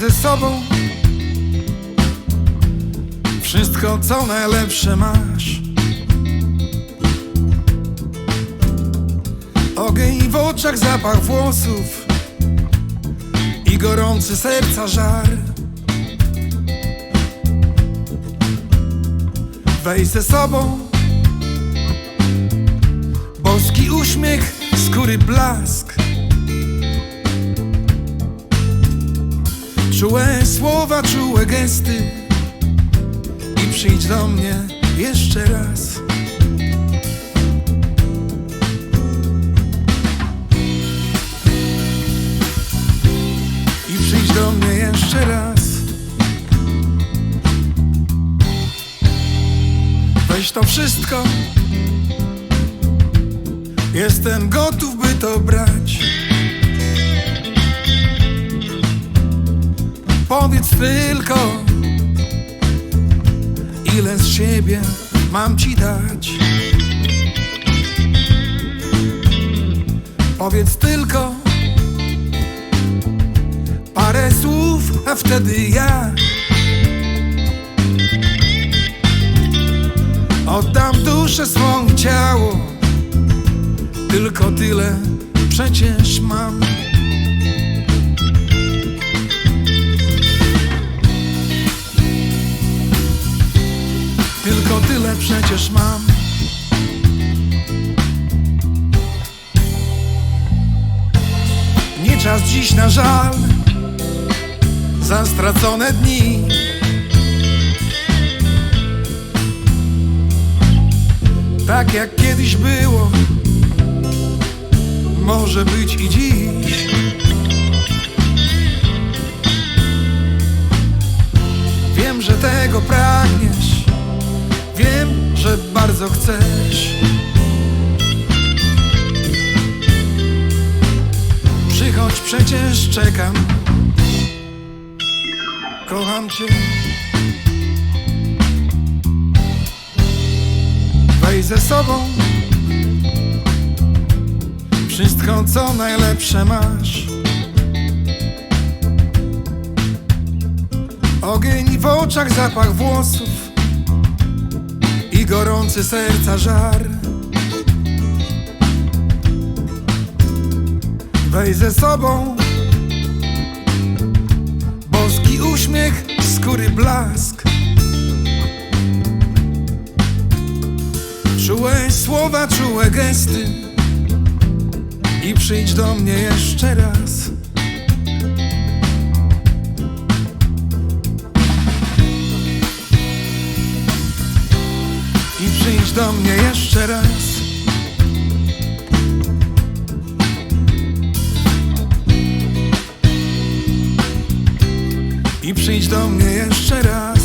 Ze sobą wszystko, co najlepsze masz. Oczach, zapach włosów i gorący serca żar. Weź ze sobą boski uśmiech, skóry blask. Czułe słowa, czułe gesty I przyjdź do mnie jeszcze raz Weź to wszystko Jestem gotów, by to brać Powiedz tylko, ile z siebie mam ci dać. Powiedz tylko parę słów, a wtedy ja duszę swą ciało. Tylko tyle przecież mam. Tylko tyle przecież mam. Nie czas dziś na żal za stracone dni. Tak jak kiedyś było, może być i dziś. Wiem, że tego pragniesz. Wiem, że bardzo chcesz. Przychodź, przecież czekam. Kocham cię. Weź ze sobą wszystko, co najlepsze masz. Ogień w oczach, zapach włosów i gorący serca żar. Weź ze sobą boski uśmiech, skóry blask. Słowa, czułe gesty i przyjdź do mnie jeszcze raz. I przyjdź do mnie jeszcze raz. I przyjdź do mnie jeszcze raz.